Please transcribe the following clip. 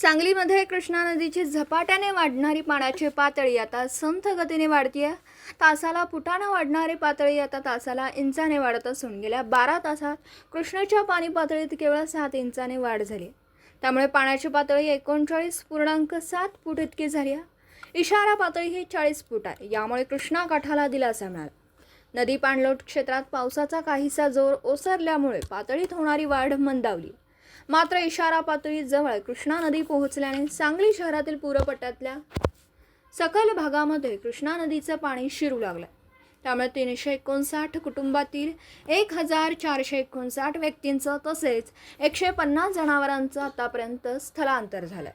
सांगलीमध्ये कृष्णा नदीची झपाट्याने वाढणारी पाण्याची पातळी आता संथ गतीने वाढतीये. तासाला फुटानं वाढणारी पातळी आता तासाला इंचाने वाढत असून गेल्या बारा तासात कृष्णेच्या पाणी पातळीत केवळ सात इंचाने वाढ झाली. त्यामुळे पाण्याची पातळी एकोणचाळीस पूर्णांक सात फूट इतकी झाली आहे. इशारा पातळी ही चाळीस फूट आहे. यामुळे कृष्णा काठाला दिलासा मिळाला. नदी पाणलोट क्षेत्रात पावसाचा काहीसा जोर ओसरल्यामुळे पातळीत होणारी वाढ मंदावली. मात्र इशारा पातळीजवळ कृष्णा नदी पोहोचल्याने सांगली शहरातील पूरपट्ट्यातल्या सकल भागामध्ये कृष्णा नदीचं पाणी शिरू लागलं त्यामुळे तीनशे एकोणसाठ कुटुंबातील एक हजार चारशे एकोणसाठ व्यक्तींचं तसेच एकशे पन्नास जनावरांचं आतापर्यंत स्थलांतर झालं